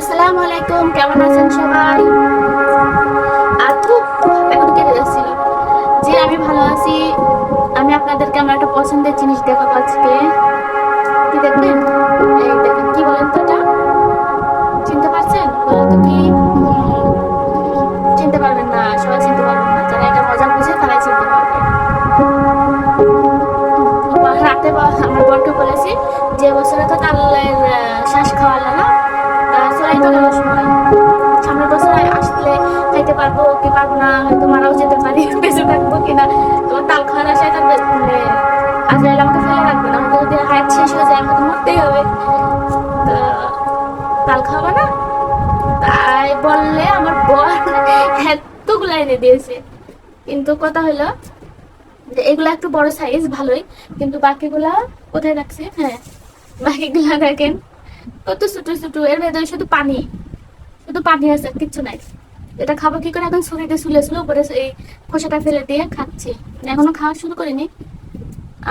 আসসালামু আলাইকুম কেমন আছেন সবাই? আর তো এখন কেটে যাচ্ছিল যে আমি ভালো আছি। আমি আপনাদেরকে আমার একটা পছন্দের জিনিস দেখাবো আজকে। কি দেখবেন? এই দেখেন, কি বলেন তো এটা? চিনতে পারছেন? বলেন তো কি? চিনতে পারবেন না, সবাই চিনতে পারবেন না। যারা এটা মজা বুঝে, তারাই চিনতে পারবে। বা রাতে আমার বরকে বলেছি যে, বছরে তো তালের শ্বাস খাওয়ালো না? পারব কি পারব না, হয়তো মারাও যেতে পারি, বেঁচে থাকব কিনা। তো তাল খাওয়ার আশায় তার বে- মানে আজরাইল আমাকে ফেলে রাখবে না। হয়তো যদি হায়াত শেষ হয়ে যায় আমাকে মরতেই হবে। তাল খাওয়াবো না? তাই বললে আমার বর এতগুলা এনে দিয়েছে। কিন্তু কথা হলো, যে এগুলা একটু বড় সাইজ ভালোই। কিন্তু বাকিগুলা কোথায় রাখছে? হ্যাঁ বাকিগুলা দেখেন। কত ছোট ছোট, এর ভেতরে শুধু পানি। শুধু পানি আছে কিচ্ছু নাই। এটা খাব কি করে? এখন ছুরিতে শুলে শুলে উপরে এই খোসাটা ফেলে দিয়ে খাচ্ছি। এখনও খাওয়া শুরু করিনি।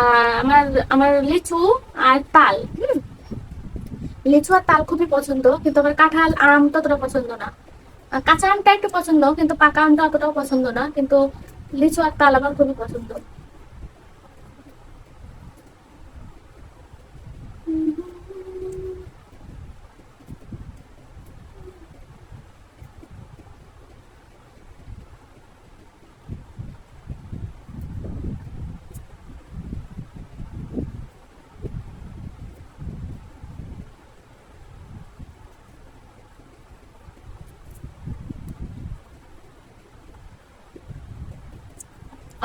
আর আমার আমার লিচু আর তাল লিচু আর তাল খুবই পছন্দ, কিন্তু আমার কাঁঠাল, আম ততটা পছন্দ না। কাঁচা আমটা একটু পছন্দ, কিন্তু পাকা আমটা অতটাও পছন্দ না, কিন্তু লিচু আর তাল আমার খুবই পছন্দ।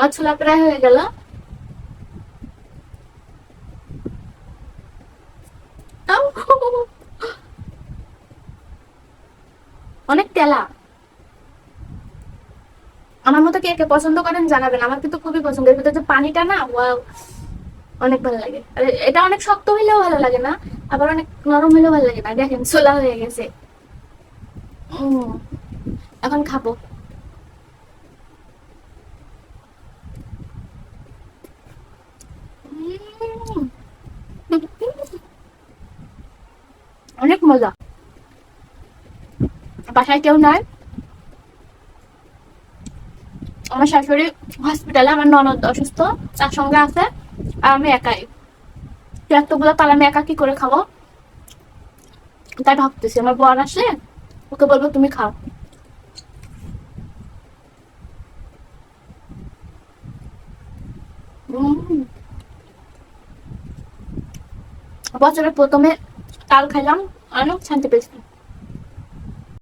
আমার ছোলা প্রায় হয়ে গেল। অনেক তেলা। আমার মতো কে কে পছন্দ করেন জানাবেন, আমার কিন্তু খুবই পছন্দ। এর ভিতরে যে পানিটা না, ওয়াও, অনেক ভালো লাগে। আর, এটা অনেক শক্ত হইলেও ভালো লাগে না, আবার অনেক নরম হইলেও ভালো লাগে না। দেখেন ছোলা হয়ে গেছে। এখন খাব। অনেক মজা। বাসায় কেউ নাই। আমার শাশুড়ি হসপিটালে আমার ননদ অসুস্থ, তার সঙ্গে আছে, আর আমি একাই। এতগুলো আমি একা কি করে খাব? তাই ভাবতেছি, আমার বর আসলে ওকে বলব তুমি খাও। বছরের প্রথমে তাল খাইলাম। অনেক শান্তি পেয়েছি।